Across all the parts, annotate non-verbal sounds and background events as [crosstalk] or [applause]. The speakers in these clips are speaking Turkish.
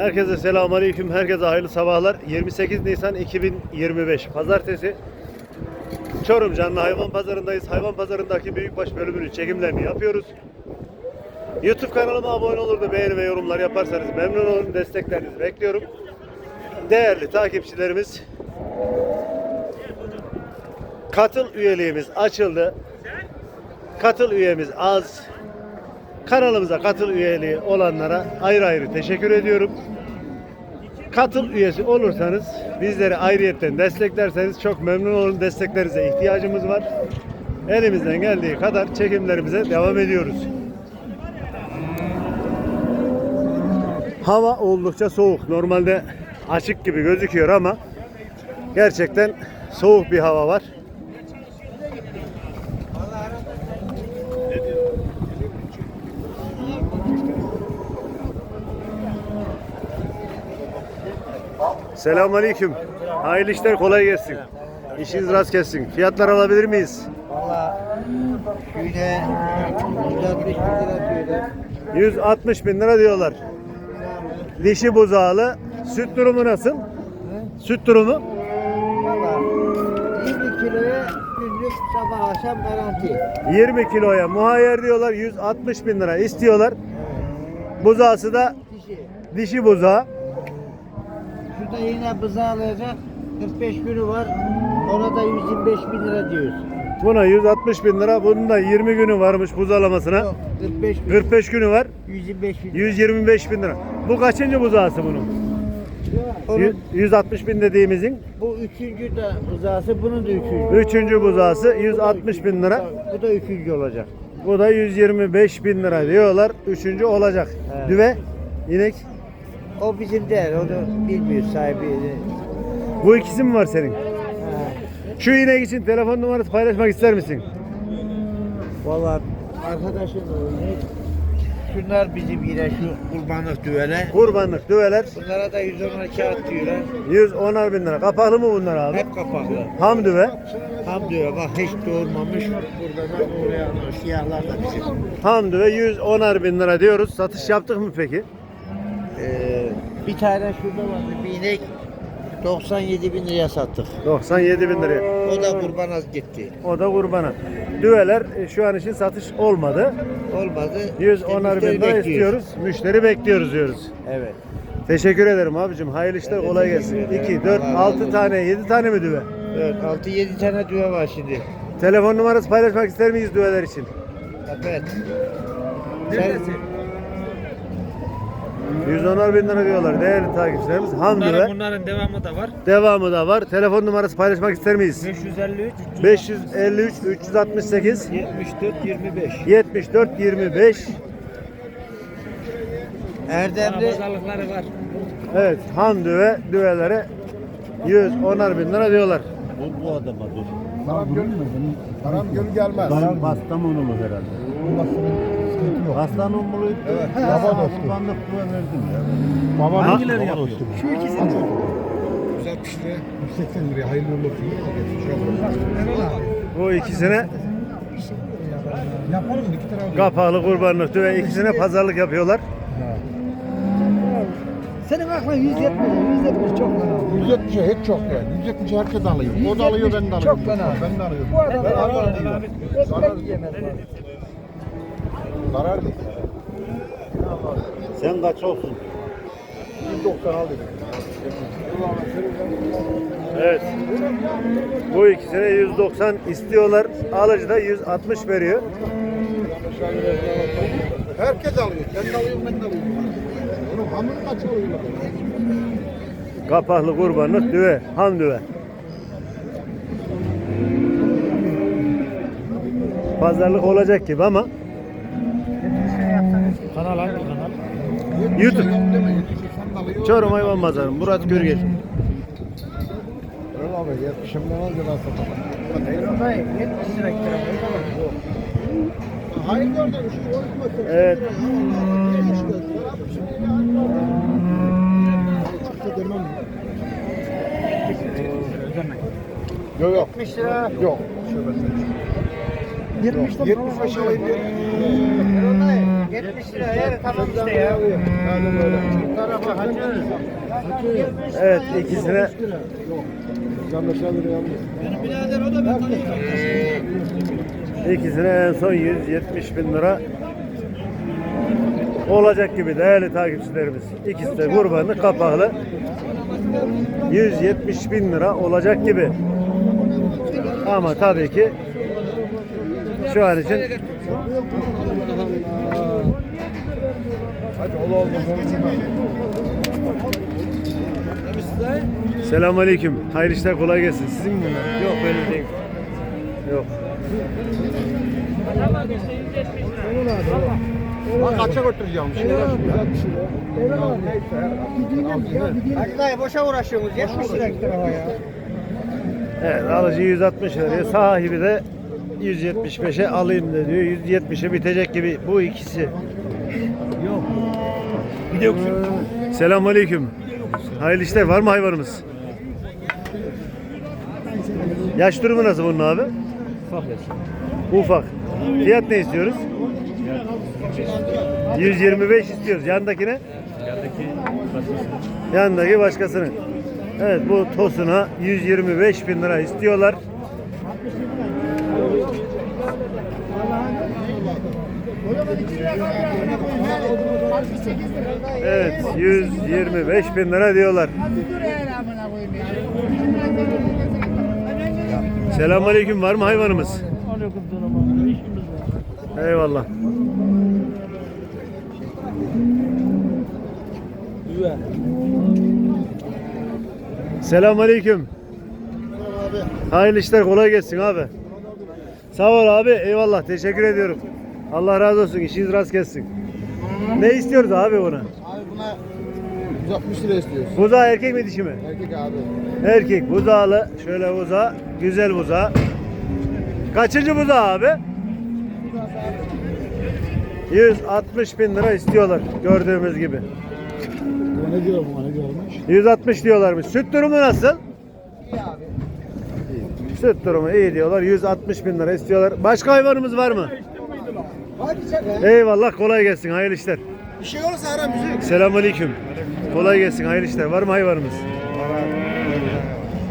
Herkese selamun aleyküm. Herkese hayırlı sabahlar. 28 Nisan 2025 Pazartesi. Çorum Canlı Hayvan Pazarındayız. Hayvan Pazarındaki büyükbaş bölümünün çekimlerini yapıyoruz. YouTube kanalıma abone olur da beğeni ve yorumlar yaparsanız memnun olurum. Desteklerinizi bekliyorum. Değerli takipçilerimiz katıl üyeliğimiz açıldı. Katıl üyemiz az. Kanalımıza katıl üyeliği olanlara ayrı ayrı teşekkür ediyorum. Katıl üyesi olursanız bizleri ayrıyetten desteklerseniz çok memnun olurum. Desteklerinize ihtiyacımız var. Elimizden geldiği kadar çekimlerimize devam ediyoruz. Hava oldukça soğuk. Normalde açık gibi gözüküyor ama gerçekten soğuk bir hava var. Selamünaleyküm. Hayırlı işler kolay gelsin. İşiniz rast gelsin. Fiyatlar alabilir miyiz? Valla şöyle 160 bin lira diyorlar. 160 bin lira diyorlar. Dişi buzağlı. Süt durumu nasıl? Süt durumu? Valla 20 kiloya günlük sabah akşam garanti. 20 kiloya muhayyer diyorlar. 160 bin lira istiyorlar. Buzağısı da Dişi. dişi buzağı. Şurada yine bıza alacak 45 günü var. Ona da 125 bin lira diyoruz. Buna 160 bin lira. Bunun da 20 günü varmış buzalamasına. Yok 45 gün. 45 günü var. 125 bin lira. 125 bin lira. Bu kaçıncı buzağısı bunun? Onun, Yüz- 160 bin dediğimizin bu üçüncü de bızası bunun da üçüncü. üçüncü buzağısı 160 bin lira. Bu da üçüncü olacak. Bu da 125 bin lira diyorlar. Üçüncü olacak. Evet. Düve, inek. O bizim değil. Onu bilmiyor sahibi. Bu ikisi mi var senin? Şu inek için telefon numarası paylaşmak ister misin? Valla arkadaşın oyunu. Şunlar bizim yine şu kurbanlık düvele. Kurbanlık düveler Bunlara da 110 kağıt diyorlar. 110'ar bin lira. Kapaklı mı bunlar abi? Hep kapaklı. Ham düve. Ham diyor bak hiç doğurmamış. Burada da oraya siyahlar da bizim. Ham düve 110'ar bin lira diyoruz. Satış yaptık mı peki? Ee, bir tane şurada vardı bir inek 97 bin liraya sattık. 97 bin liraya. O da kurban az gitti. O da kurbana. Düveler e, şu an için satış olmadı. Olmadı. 110'ar bin Müşteri lira bekliyoruz. istiyoruz. Müşteri bekliyoruz diyoruz. Evet. Teşekkür ederim abicim. Hayırlı işler kolay gelsin. ederim. 2, 4, Allah razı 6 olsun. tane, 7 tane mi düve? 4, 6, 7 tane düve var şimdi. Telefon numarası paylaşmak ister miyiz düveler için? Evet. Sen, 110'ar bin lira diyorlar değerli takipçilerimiz. Ham düve. Bunların, bunların devamı da var. Devamı da var. Telefon numarası paylaşmak ister miyiz? 553 553 368 74 25. 74 25 Erdemli Pazarlıkları var. Evet ham düve düvelere 110'ar bin lira diyorlar. bu, bu adama dur. Karam göl gelmez. Kastamonulu herhalde. Kastamonulu Evet, baba dostu. kurbanlık düve verdim ya. Baba Hangileri yapıyor? Şu ikisi. Güzel pişti. 180 liraya hayırlı uğurlu olsun. Bu ikisine Yaparım iki tarafı. kapalı kurbanlık düve ikisine pazarlık yapıyorlar. Senin aklın 170, 170 çok fena. 170 hiç çok yani. 170 herkes alıyor. O da alıyor ben de alıyorum. çok fena. Ben de alıyorum. Bu adam diyor. Zarar ekmek yemez. Zarar değil. Sen kaç olsun? 190 alıyorum. Evet. Bu ikisine 190 istiyorlar. Alıcı da 160 veriyor. Herkes alıyor. Ben de alıyorum ben de alıyorum. Onun hamuru kaç alıyorlar? Kapaklı kurbanlık düve, ham düve. Pazarlık olacak gibi ama Kanal hangi kanal? YouTube. 70. Çorum Hayvan Pazarı Murat Gürgel. Öyle abi. 70'imden al kadar satalım. Hayır, 70 lira kira. Hayır gördün. Şu 12 metre. Evet. Yok yok. 70 lira. Yok. 70 70 aşağı alayım. 70 lira evet tamam işte ya. Bu tarafa kaçıyoruz. Evet ikisine Yanlış alır yanlış. Birader o da ben ikisine en son 170 bin lira olacak gibi değerli takipçilerimiz. İkisi de kurbanlı kapaklı. 170 bin lira olacak gibi. Ama tabii ki şu an için Hadi ola olmaz onu Selamünaleyküm. Hayırlı işler kolay gelsin. Sizin mi bunlar? Yok benim değil. Yok. Bak kaça götüreceğim. Şimdi dayı boşa uğraşıyorsunuz 70 lira ya. Evet alıcı 160 veriyor. Sahibi de 175'e alayım da diyor. 170'e bitecek gibi bu ikisi. Yok. Yok. Selamünaleyküm. Hayırlı işler var mı hayvanımız? Yaş durumu nasıl bunun abi? Ufak. Fiyat ne istiyoruz? 125 istiyoruz. Yandakine? Yandaki başkasının. Evet bu tosuna 125 bin lira istiyorlar. Evet 125 bin lira diyorlar. Selamünaleyküm var mı hayvanımız? Eyvallah. Selamünaleyküm. Hayırlı işler kolay gelsin abi. Sağ ol abi. Eyvallah. Teşekkür ediyorum. Allah razı olsun. İşiniz rast gelsin. Ne istiyoruz? Abi buna 160 lira istiyoruz. Buzağı erkek mi dişi mi? Erkek abi. Erkek buzağlı. Şöyle buzağı. Güzel buzağı. Kaçıncı buzağı abi? 160 bin lira istiyorlar gördüğümüz gibi. Ne diyor bu ne diyormuş? 160 diyorlarmış. Süt durumu nasıl? Süt durumu iyi diyorlar. 160 bin lira istiyorlar. Başka hayvanımız var mı? Hadi çek ya. Eyvallah kolay gelsin. Hayırlı işler. Bir şey olursa ara müzik. Selamünaleyküm. Kolay gelsin. Hayırlı işler. Var mı hayvanımız?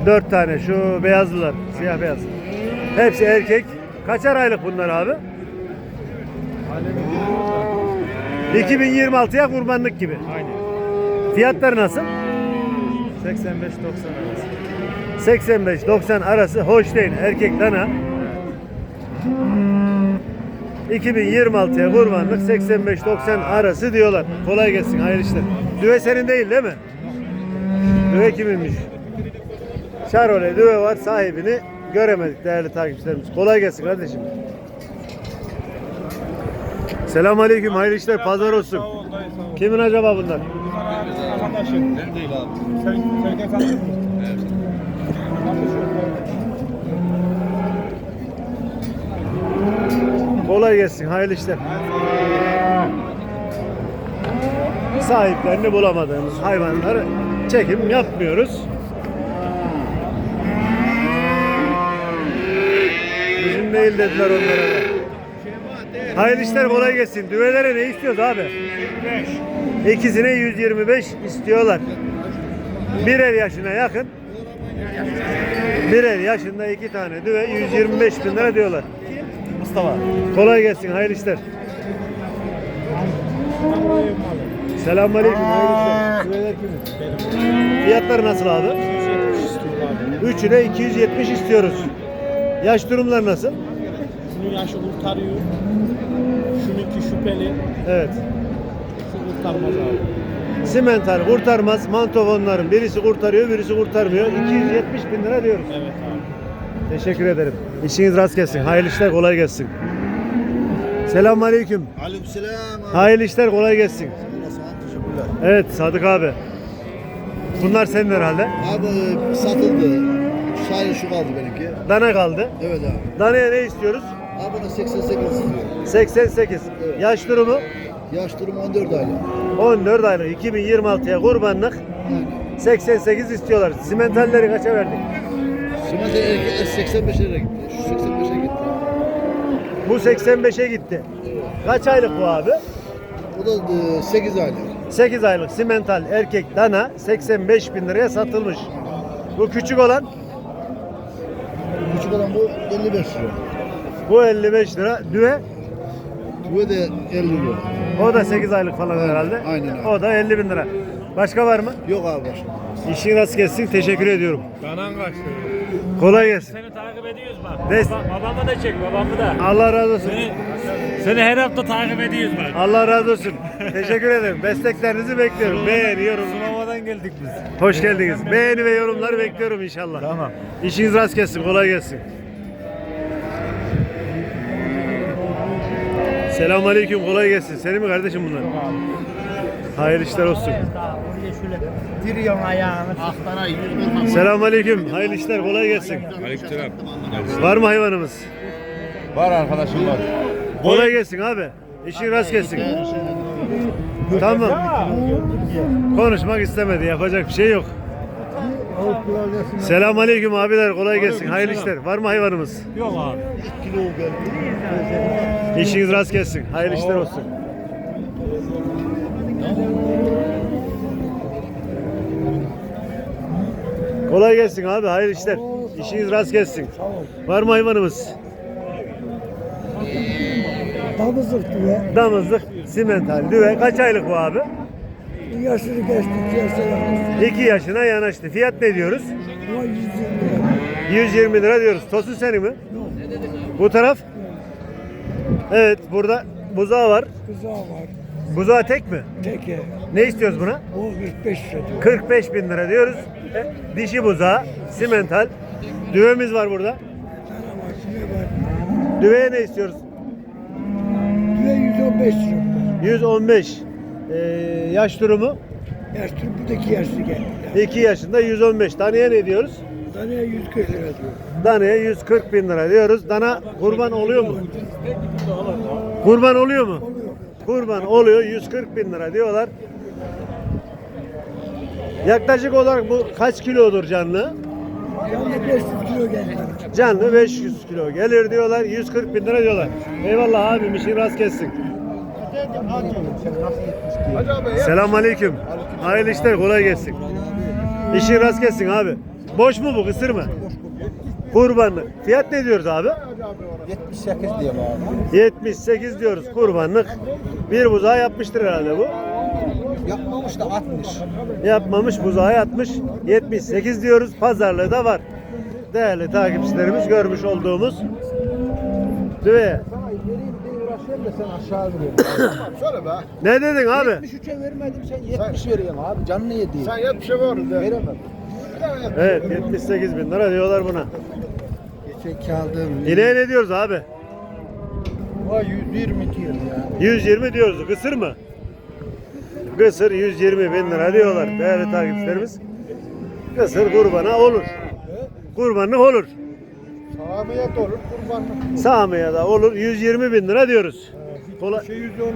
Dört tane. Şu beyazlılar. Siyah beyaz. Hepsi erkek. Kaçar aylık bunlar abi? 2026'ya kurbanlık gibi. Aynen. Fiyatlar nasıl? 85-90 arası. 85-90 arası hoş değil. Erkek dana. 2026'ya kurbanlık 85-90 arası diyorlar. Kolay gelsin. Hayırlı işler. Düve senin değil değil mi? Düve kiminmiş? Şarole düve var. Sahibini göremedik değerli takipçilerimiz. Kolay gelsin kardeşim. Selamun Aleyküm. Hayırlı işler. Pazar olsun. Kimin acaba bunlar? Arkadaşım. Ben değil abi. Sen, sen de Kolay gelsin. Hayırlı işler. Sahiplerini bulamadığımız hayvanları çekim yapmıyoruz. Bizim değil dediler onlara da. Hayırlı işler kolay gelsin. Düvelere ne istiyoruz abi? İkisine 125 istiyorlar. Birer yaşına yakın. Birer yaşında iki tane düve 125 bin lira diyorlar. Mustafa. Kolay gelsin. Hayırlı işler. Selamünaleyküm. Hayırlı kimin? Fiyatları nasıl abi? Üçü de 270 istiyoruz. Yaş durumlar nasıl? Şunun yaşı kurtarıyor. Şununki şüpheli. Evet. Şu kurtarmaz abi. Simental kurtarmaz. Mantovonların birisi kurtarıyor, birisi kurtarmıyor. 270 bin lira diyoruz. Evet abi. Teşekkür ederim. İşiniz rast gelsin. Hayırlı işler kolay gelsin. Selamünaleyküm. Aleykümselam. Hayırlı işler kolay gelsin. Evet Sadık abi. Bunlar senin herhalde. Abi e, satıldı. Sadece şu kaldı benimki. Dana kaldı. Evet abi. Danaya ne istiyoruz? Abi buna 88 istiyor. 88. Evet. Yaş durumu Yaş durumu 14 aylık. 14 aylık 2026'ya kurbanlık 88 istiyorlar. Simentalleri kaça verdik? Şimdi erkek 85'e gitti. Şu 85'e gitti. Bu 85'e gitti. Kaç aylık bu abi? O da 8 aylık. 8 aylık simental erkek dana 85 bin liraya satılmış. Bu küçük olan Küçük olan bu 55 lira. bu 55 lira. Düve Tüve de 50 lira. o da 8 aylık falan herhalde. aynen öyle. O da 50 bin lira. Başka var mı? Yok abi başka. İşin rast gelsin. Teşekkür ediyorum. Danan kaçtı. Kolay gelsin. Seni takip ediyoruz bak. Des- Baba- babamı da çek, babamı da. Allah razı olsun. Seni, seni her hafta takip ediyoruz bak. Allah razı olsun. Teşekkür ederim. Desteklerinizi bekliyorum. Beğeni, yorum. Sınavadan geldik biz. Hoş geldiniz. Beğeni ve yorumları bekliyorum inşallah. Tamam. İşiniz rast gelsin. Kolay gelsin. Selamünaleyküm. Kolay gelsin. Senin mi kardeşim bunlar? Hayırlı işler olsun. Diriyorsun ayağını. Selamünaleyküm. Hayırlı işler. Kolay gelsin. Aleykümselam. Var mı hayvanımız? Var arkadaşım var. Kolay gelsin abi. İşin rast gelsin. Tamam. Konuşmak istemedi. Yapacak bir şey yok. Selamünaleyküm abiler. Kolay gelsin. Hayırlı işler. Var mı hayvanımız? Yok abi. İşiniz rast gelsin. Hayırlı işler olsun. Kolay gelsin abi. Hayırlı işler. İşiniz rast gelsin. Var mı hayvanımız? Damızlık diye. Damızlık, simental, düve. Kaç aylık bu abi? Yaşını geçti piyasaya. 2 yaşına yanaştı. Fiyat ne diyoruz? Ama 120 lira. 120 lira diyoruz. Tosun senin mi? Bu taraf? Evet burada buzağı var. Kızağı var. Buzağı tek mi? Teke. Ne istiyoruz buna? O 45 lira diyor. 45 bin lira diyoruz. Dişi buzağı, simental. Düvemiz var burada. Sana var. Düveye ne istiyoruz? Düve 115 lira. 115. Ee, yaş durumu Yaşlı buradaki yaşlı geldi. 2 yaşında 115. Taneye ne diyoruz? Danaya 140 lira diyor. Danaya 140 bin lira diyoruz. Dana kurban oluyor mu? Kurban oluyor mu? Kurban oluyor 140 bin lira diyorlar. Yaklaşık olarak bu kaç kilodur canlı? Yanında 500 kilo bana. Canlı 500 kilo gelir diyorlar. 140 bin lira diyorlar. Eyvallah abim işin rast gelsin. Selam aleyküm. Hayırlı işler kolay gelsin. İşin rast gelsin abi. Boş mu bu kısır mı? Kurbanlık. Fiyat ne diyoruz abi? 78 diyor abi. 78 diyoruz kurbanlık. Bir buzağı yapmıştır herhalde bu. Yapmamış da 60. Yapmamış buzağı yatmış. 78 diyoruz. Pazarlığı da var. Değerli takipçilerimiz görmüş olduğumuz düve. Şöyle be. Ne dedin abi? 73'e vermedim sen 70 veriyorsun abi. Canını yedi. Sen 70'e ver de. Veremem. Evet 78 bin lira diyorlar buna. Geçen aldım. İneğe ne diyoruz abi? O 120 diyor ya. 120 diyoruz. Kısır mı? Kısır 120 bin lira diyorlar değerli takipçilerimiz. Kısır kurbana olur. Kurbanlık olur. Ameliyat olur kurbanlık. Samiye da olur. 120 bin lira diyoruz. Kolay. Şey 110 olur.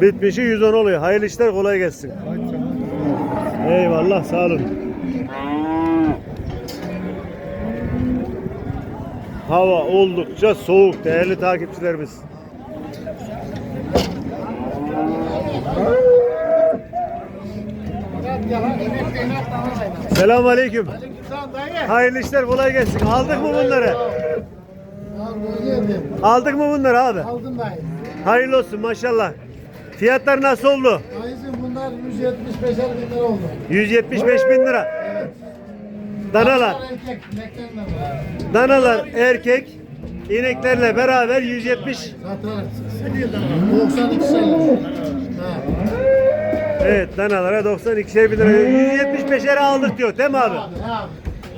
Bitmişi 110 oluyor. Hayırlı işler kolay gelsin. Eyvallah sağ olun. Hava oldukça soğuk değerli takipçilerimiz. Selamun aleyküm. Hayırlı işler kolay gelsin. Aldık mı bunları? Aldık mı bunları abi? Aldım dayı. Hayırlı olsun maşallah. Fiyatlar nasıl oldu? Dayıcım bunlar 175'er bin lira oldu. 175 bin lira. Danalar, danalar erkek, ineklerle beraber 170. Zaten 92 sen. Ha. Evet danalara 92'şer bin lira. 175'eri aldık diyor değil mi abi?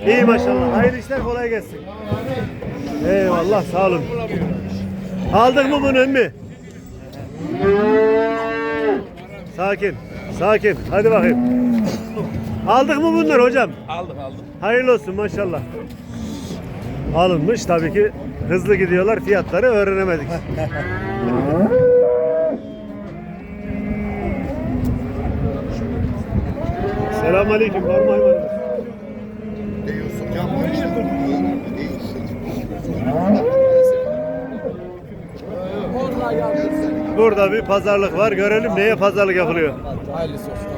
İyi maşallah. Hayırlı işler kolay gelsin. Eyvallah sağ olun. Aldık mı bunu emmi? Sakin. Sakin. Hadi bakayım. Aldık mı bunları hocam? Aldım aldım. Hayırlı olsun maşallah. Alınmış tabii ki hızlı gidiyorlar fiyatları öğrenemedik. Selamun aleyküm. Var mı hayvanınız? Burada bir pazarlık var. Görelim neye pazarlık yapılıyor.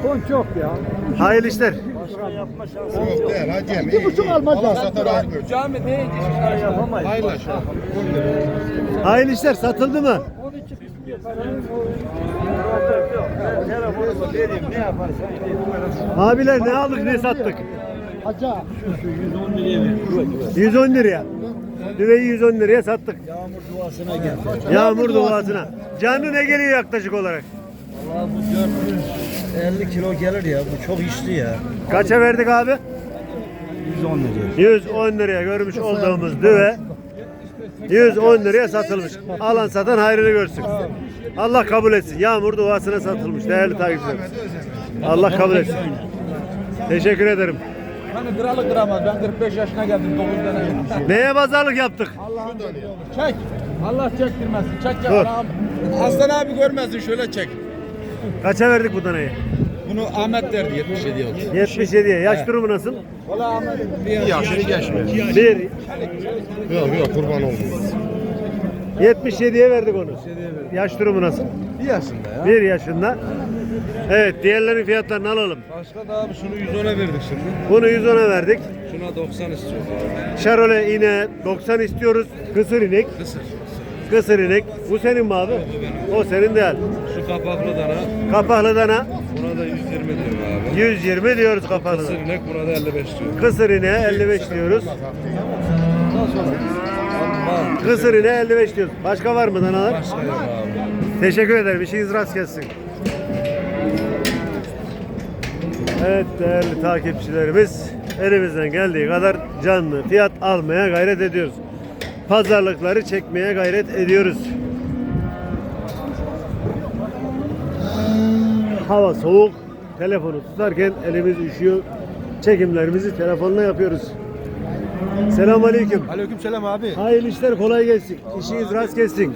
Kon çok ya. Hayırlı işler. Yok değil hacım. İki buçuk almaz. Allah satar ayrı. Cami ne Paylaş. Hayırlı işler satıldı mı? Abiler ne aldık ne sattık? Haca. 110 liraya. Düveyi 110 liraya sattık. Yağmur duasına geldi. Yağmur duasına. Canlı ne geliyor yaklaşık olarak? Valla bu 450 kilo gelir ya. Bu çok işli ya. Kaça verdik abi? 110 lira. 110 liraya görmüş olduğumuz düve 110 liraya satılmış. Alan satan hayrını görsün. Allah kabul etsin. Yağmur duasına satılmış değerli takipçilerimiz. Allah kabul etsin. Teşekkür ederim. Hani kralı kıramaz. Ben 45 yaşına geldim. 9 tane. Neye pazarlık yaptık? Çek. Allah çektirmesin. Çek Dur. ya abi. Aslan abi görmesin şöyle çek. Kaça verdik bu danayı? Bunu Ahmet derdi 77 yıl. 77'ye. Yaş durumu nasıl? Valla Ahmet bir yaşını geçmiyor. Bir. Yok yok kurban oldum. 77'ye verdik onu. Yaş durumu nasıl? Bir yaşında ya. Bir yaşında. Evet diğerlerin fiyatlarını alalım. Başka da abi şunu 110'a verdik şimdi. Bunu 110'a verdik. Şuna 90 istiyoruz abi. Şarole iğne 90 istiyoruz. Kısır inek. Kısır. Kısır inek. Bu senin mi abi? O senin değil. Şu kapaklı dana. Kapaklı dana Buna da 120 diyor abi. 120 diyoruz kapaklı Kısır dana. inek buna da 55 diyor. Kısır ineğe 55 diyoruz. Kısır ineğe 55 diyoruz. Başka var mı danalar? başka yok abi. Teşekkür ederim. İşiniz rast gelsin. Evet değerli takipçilerimiz elimizden geldiği kadar canlı fiyat almaya gayret ediyoruz. Pazarlıkları çekmeye gayret ediyoruz. Hava soğuk. Telefonu tutarken elimiz üşüyor. Çekimlerimizi telefonla yapıyoruz. Selamun Aleyküm. Aleyküm selam abi. Hayırlı işler kolay gelsin. İşiniz rast gelsin.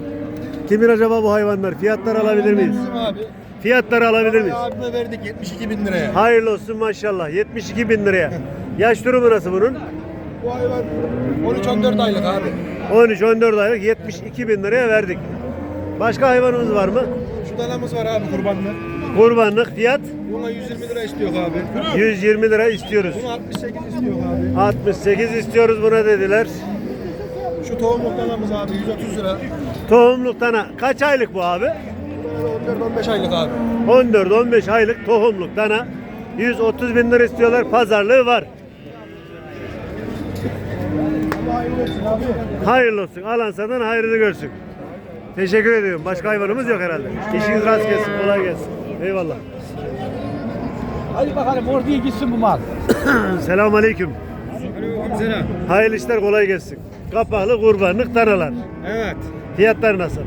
Kimin acaba bu hayvanlar? Fiyatlar alabilir miyiz? abi. Fiyatları alabilir miyiz? Abime verdik 72 bin liraya. Hayırlı olsun maşallah. 72 bin liraya. Yaş durumu nasıl bunun? Bu hayvan 13-14 aylık abi. 13-14 aylık 72 bin liraya verdik. Başka hayvanımız var mı? Şu danamız var abi kurbanlı. Kurbanlık fiyat Buna 120 lira istiyor abi. 120 lira istiyoruz. Bunu 68 istiyor abi. 68 istiyoruz buna dediler. Şu tohumluk danamız abi 130 lira. Tohumluk dana kaç aylık bu abi? 14-15 aylık abi. 14-15 aylık tohumluk dana 130 bin lira istiyorlar. Pazarlığı var. Hayırlı olsun. Alan satan hayrını görsün. Teşekkür ediyorum. Başka hayvanımız yok herhalde. İşiniz rast gelsin. Kolay gelsin. Eyvallah. Hadi bakalım oraya gitsin bu mal. [coughs] Selamun Aleyküm. Selam. Hayırlı işler kolay gelsin. Kapaklı kurbanlık danalar. Evet. Fiyatlar nasıl?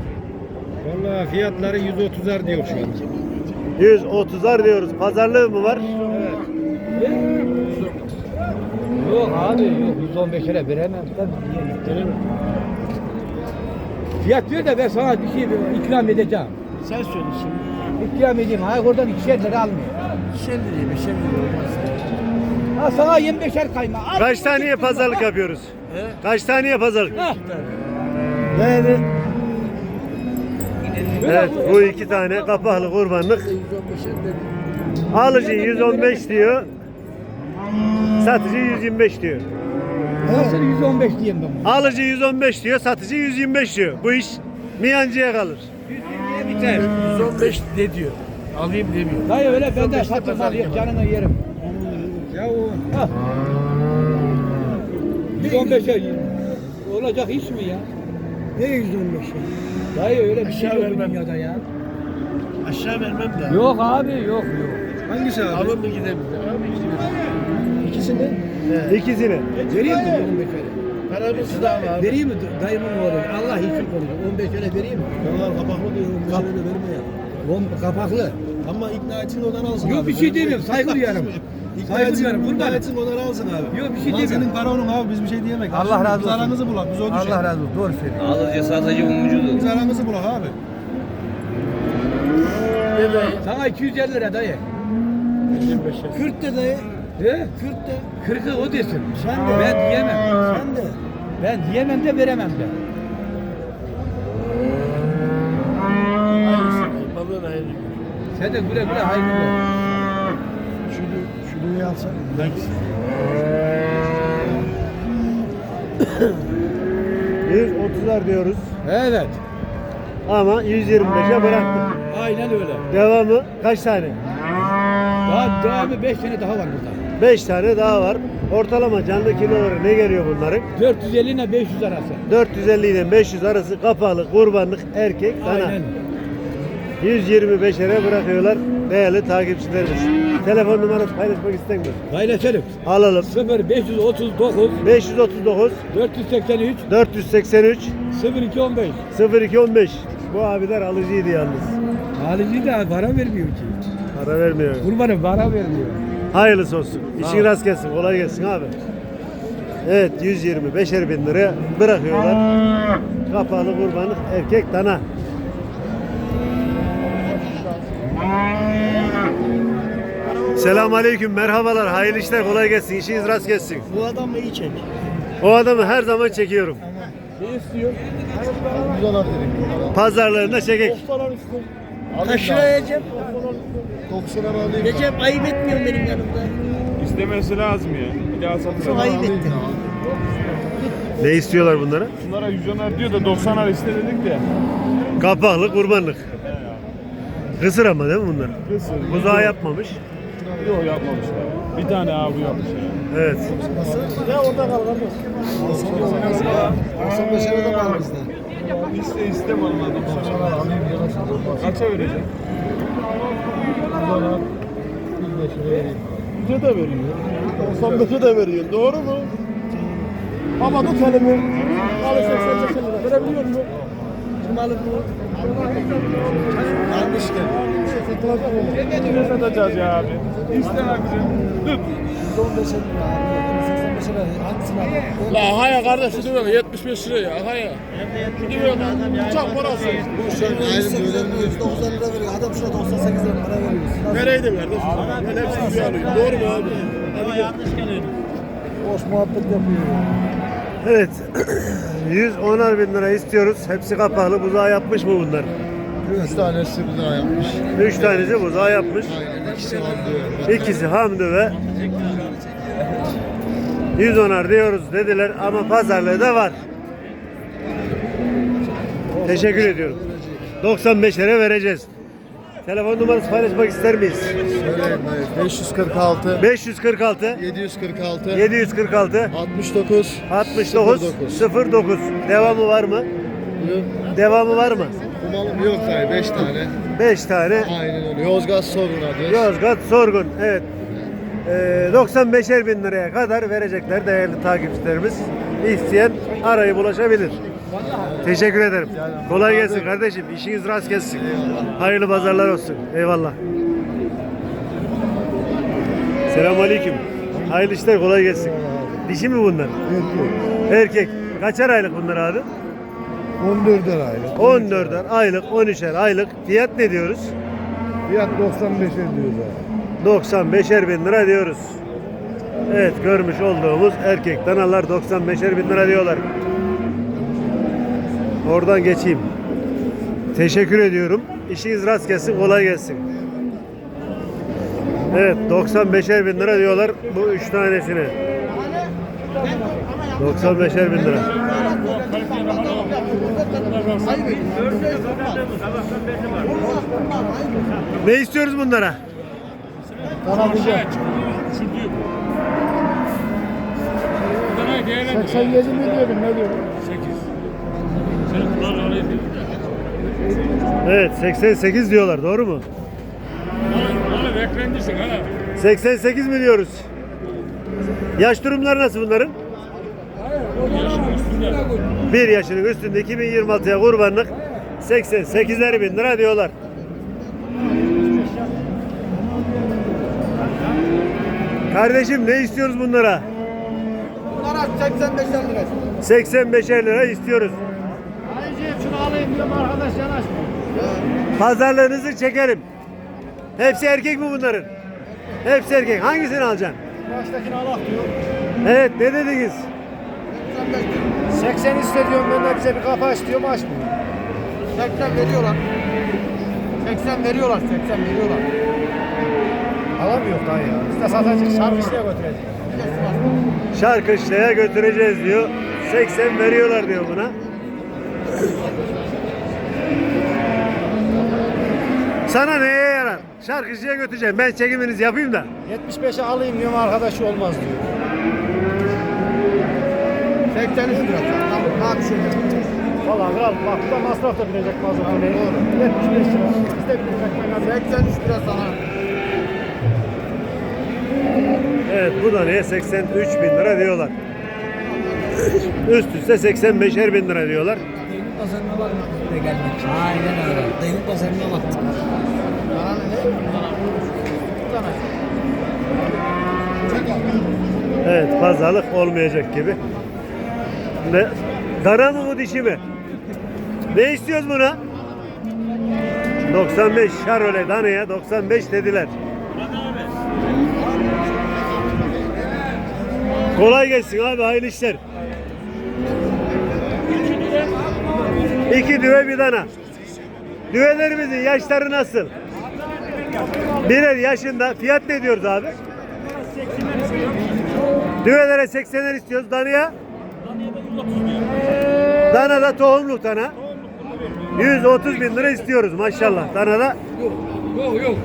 Vallahi fiyatları 130'ar diyor şu an. 130'ar diyoruz. Pazarlığı mı var? Yok abi yok 115 lira veremem. Veremem. Fiyat diyor da ben sana bir şey ikram edeceğim. Sen söyle şimdi. İkram edeyim. Hayır oradan ikişer lira almıyor. Sen liraya beşer olmaz. Ha sana 25'er kayma. Kaç taneye pazarlık yapıyoruz? Kaç taneye pazarlık? Heh. Yani Evet bu iki tane kapaklı kurbanlık. 115'er de Alıcı 115 diyor. Satıcı 125 diyor. Nasıl 115 diyeyim ben? Alıcı 115 diyor, satıcı 125 diyor. Bu iş miyancıya kalır. 120'ye biter. 115 de diyor. Alayım demiyor. Dayı öyle benden satılmaz yok canını yerim. Ya o Ha. 115'e olacak iş mi ya? Ne 115 Dayı öyle bir şey Aşağı yok bu vermem. dünyada ya. Aşağı vermem de. Yok abi yok yok. hangisi abi? Alın mı gidelim? Abi gidelim. İkisini İkisini. vereyim mi 15'e? Paramızı da al abi. Vereyim mi dayımın oğlu? Allah için konuşuyor. 15 öyle vereyim mi? Onlar kapaklı diyor 15 Kap- verme ya. Bom kapaklı. Ama ikna etsin odan alsın Yok abi. bir şey demiyorum. [laughs] Saygı duyarım. İkna ikna Kurban. etsin odan alsın abi. Yok, bir şey Lan senin para onun abi biz bir şey diyemek. Allah razı Biz olsun. aramızı bulak biz o. Allah razı olsun. Doğru söylüyor. Alıcı satıcı umucudur. Biz aramızı bulak abi. Sana 250 lira dayı. 40 de dayı. He? 40 de. 40'ı o desin. Sen de. Ben diyemem. Sen de. Ben diyemem de veremem de. Hayırlısı. Sen de güle güle hayırlı ol. Şunu, şunu alsana. Biz 30'lar diyoruz Evet. ama 125'e bıraktık. Aynen öyle. Devamı kaç tane? Daha devamı 5 tane daha var burada. 5 tane daha var. Ortalama canlı kiloları ne geliyor bunların? 450 ile 500 arası. 450 ile 500 arası kapalı kurbanlık erkek dana. Aynen. 125'lere bırakıyorlar değerli takipçilerimiz. Telefon numarası paylaşmak istemiyor. Paylaşırım. Alalım. 0 539 539 483 483 0215. 0215 Bu abiler alıcıydı yalnız. Halici de para vermiyor ki. Para vermiyor. Kurbanı para vermiyor. Hayırlısı olsun. İşin rast gelsin. Kolay gelsin abi. Evet 125'er bin liraya bırakıyorlar. Kapalı kurbanlık erkek dana. Selam aleyküm, merhabalar, hayırlı işler, kolay gelsin, işiniz rast gelsin. Bu adamı iyi çek. O adamı her zaman çekiyorum. Güzel abi dedik. Pazarlarında çekek. Kaç lira yiyeceğim? 90'a alayım. Recep ayıp etmiyor benim yanımda. İstemesi lazım ya. Bir daha satın. Çok ayıp ettin. Ne istiyorlar bunlara? Bunlara 110'ar diyor da 90'ar iste dedik de. Kapaklı kurbanlık. Kısır ama değil mi bunlar? Kısır. Buzağı yapmamış. Yok yapmamışlar. Bir tane abi yapmış ya. Evet. 95'e de var bizde. İste iste vallahi 90'ar alayım. Kaça verecek? 105'e vereyim. Bize de veriyor. 95'e de veriyor. Doğru mu? Ama tut elimi. Abi 85 lira. Verebiliyor musun? Malı bu. Almışken. Ne satacağız ya abi? İste abicim. Tut. 115'e lira abi. 85'e ver. Hangisini alayım? La haya kardeş şu diyor 75 lira ya haya. Diyor lan uçak parası. Bu şey ayrım böyle 190 lira veriyor. Adam şuna 98 lira para veriyor. Nereydim kardeş? Ben hepsini bir alayım. Doğru mu abi? Hadi gel. Boş muhabbet yapıyor. Evet. [clears throat] 110'ar bin lira istiyoruz. Hepsi kapalı. Buzağı yapmış mı bunlar? 3 tanesi bize yapmış. 3 tanesi buzağı yapmış. Aynen ikisi diyor. İkisi Hamdi ve 110'ar diyoruz dediler ama pazarlığı da var. Teşekkür ediyorum. 95'lere vereceğiz. Telefon numarası paylaşmak ister miyiz? Söyleyeyim dayı. 546 546 746 746 69 69 09 Devamı var mı? Devamı var mı? Umalım yok dayı 5 tane. 5 tane. Aynen öyle. Yozgat sorun adı. Yozgat Sorgun. Evet. Ee, 95'er bin liraya kadar verecekler değerli takipçilerimiz. İsteyen arayı bulaşabilir. Teşekkür ederim. Kolay gelsin kardeşim. İşiniz rast gelsin. Hayırlı pazarlar olsun. Eyvallah. Selamun Aleyküm. Hayırlı işler kolay gelsin. Dişi mi bunlar? Erkek. Kaçar aylık bunlar abi? 14 aylık. 14'er aylık, 13'er aylık. Fiyat ne diyoruz? Fiyat 95'e diyoruz abi. 95'er bin lira diyoruz. Evet görmüş olduğumuz erkek danalar 95'er bin lira diyorlar. Oradan geçeyim. Teşekkür ediyorum. İşiniz rast gelsin, kolay gelsin. Evet 95'er bin lira diyorlar bu üç tanesini. 95'er bin lira. Ne istiyoruz bunlara? Güzel. 87 mi diyordun ne diyordun? Evet 88 diyorlar doğru mu? 88 mi diyoruz? Yaş durumları nasıl bunların? Bir yaşının üstünde 2026'ya kurbanlık 88'ler bin lira diyorlar. Kardeşim ne istiyoruz bunlara? Bunlar 85 lira. 85'er lira istiyoruz. Diyorum arkadaş yanaşma. Pazarlığınızı çekerim. Hepsi erkek mi bunların? Hepsi erkek. Hangisini alacaksın? Baştakini alak diyor. Evet ne dediniz? 80 istiyorum ben de bize bir kafa istiyorum açmıyor. 80 veriyorlar. 80 veriyorlar 80 veriyorlar. Alamıyor daha ya. İşte satacak şarkı işine götürecek. Şarkışla'ya götüreceğiz diyor. 80 veriyorlar diyor buna. Sana neye yarar? Şarkıcıya götüreceğim. Ben çekiminizi yapayım da. 75'e alayım diyorum arkadaşı olmaz diyor. 83 lira. Tamam abi şöyle. Valla kral bak bu da masraf da binecek mazot hani. 75 lira. Biz de binecek. 83 lira sana. Evet bu da neye? 83 bin lira diyorlar. Üst üste 85'er bin lira diyorlar. Devlet pazarına var mı? gelmek. Aynen öyle. Devlet pazarına bak. Evet pazarlık olmayacak gibi. Ne? Dana mı bu dişi mi? Ne istiyoruz buna? 95 şarole danaya 95 dediler. Kolay gelsin abi hayırlı işler. İki düve bir dana. Düvelerimizin yaşları nasıl? Birer yaşında. Fiyat ne diyoruz abi? Düvelere 80'er istiyoruz. Danaya? Danada tohumluk dana. 130 bin lira istiyoruz maşallah. Danada Yok yok.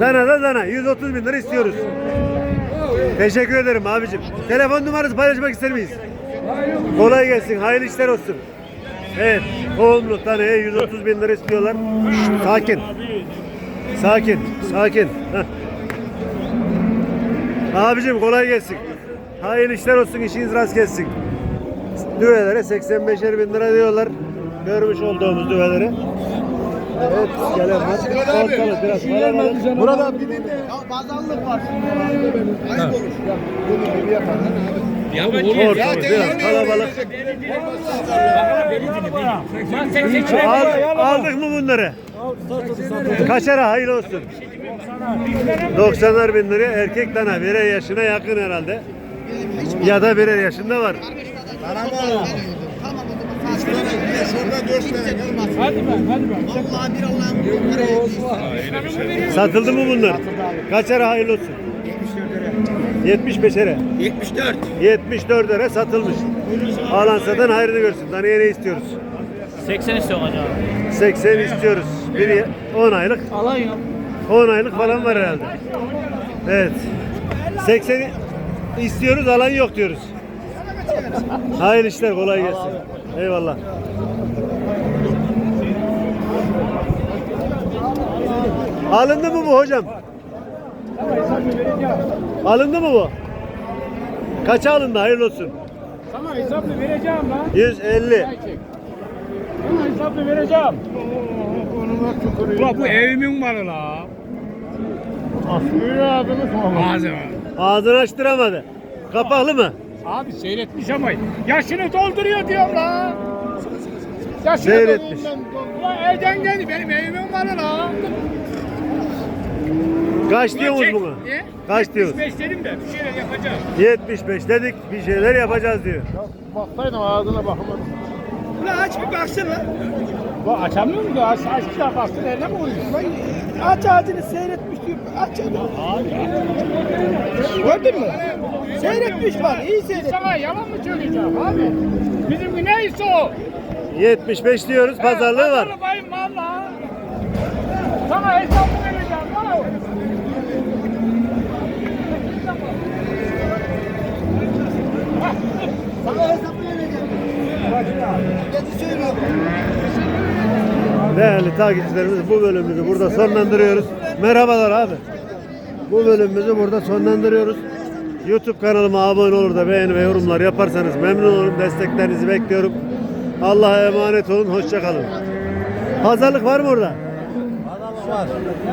Danada dana 130 bin lira istiyoruz. Teşekkür ederim abicim. Telefon numarası paylaşmak ister miyiz? Kolay gelsin. Hayırlı işler olsun. Evet. Tohumluk danaya 130 bin lira istiyorlar. Sakin. Sakin. Sakin. Abicim kolay gelsin. Hayırlı işler olsun. işiniz rast gelsin. Düvelere 85'er bin lira diyorlar. Görmüş olduğumuz düvelere. Evet, gelen var. Ortalık biraz kalabalık. Burada bir de pazarlık var. Ayıp olur. Bunu gibi yapar. Ortalık biraz kalabalık. Al, aldık mı bunları? Kaçara hayırlı olsun. 90'lar bin liraya erkek dana birer yaşına yakın herhalde. Ya da birer yaşında var. Bana tane gidiyor şurada dört tane. Vallahi bir Allah'ım. Satıldı mı bunlar? Kaçara hayırlı olsun. 75'ere. 74. 74 lira satılmış. Alan satan hayrını görsün. Danaya ne istiyoruz? 80 istiyorum hocam. 80 istiyoruz. Biri 10 aylık. Alan yok. 10 aylık falan var herhalde. Evet. 80 istiyoruz alan yok diyoruz. Hayırlı işler kolay gelsin. Eyvallah. Alındı mı bu hocam? Alındı mı bu? Kaça alındı? Hayırlı olsun. Sana hesaplı vereceğim lan. 150. Sana hesaplı vereceğim. Ulan bu evimin malı la. Aslında Malzeme. Ağzını açtıramadı. Kapaklı mı? Abi seyretmiş ama yaşını dolduruyor diyorum la. Yaşını Seyretmiş. dolduruyor. Ulan evden geldi benim evimin malı la. Kaç diyorsunuz Çek. buna? Ne? Kaç diyoruz? 75 dedim de bir şeyler yapacağım. 75 dedik bir şeyler yapacağız diyor. Baksaydım ağzına bakamadım. Ulan aç bir baksana lan. Bu açamıyor mu? Aç, aç bir daha baksana. Nerede mi oluyor? Aç ağzını seyretmiş diyor. Aç ağzını. Gördün mü? Seyretmiş bak. iyi seyretmiş. Sana yalan mı söyleyeceğim abi? Bizimki neyse o. 75 diyoruz pazarlığı var. Pazarlık ayım valla. Sana hesabı vereceğim. Valla. Sana hesabı vereceğim. Geç söylüyorum. Değerli takipçilerimiz bu bölümümüzü burada sonlandırıyoruz. Merhabalar abi. Bu bölümümüzü burada sonlandırıyoruz. YouTube kanalıma abone olur da beğeni ve yorumlar yaparsanız memnun olurum. Desteklerinizi bekliyorum. Allah'a emanet olun. Hoşça kalın. Pazarlık var mı orada?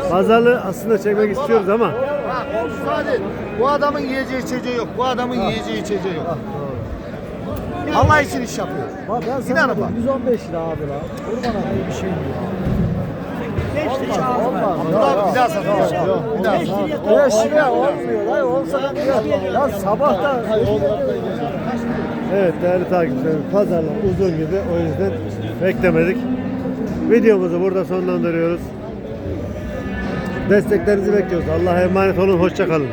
Pazarlığı aslında çekmek istiyoruz ama Bak. Bu adamın yiyeceği içeceği yok. Bu adamın yiyeceği içeceği yok. Allah için iş yapıyor. Bak ben sana İnanın dedim, bak. 115 lira abi la. Kurban abi bir şey diyor. Olmaz. Bir daha, bir daha satacağım. Bir daha satacağım. 5 lira olmuyor. Hayır olsa da diyor. Ya sabah da Evet değerli takipçilerim pazarlar uzun gibi o yüzden beklemedik. Videomuzu burada sonlandırıyoruz. Desteklerinizi bekliyoruz. Allah'a emanet olun. Hoşça kalın.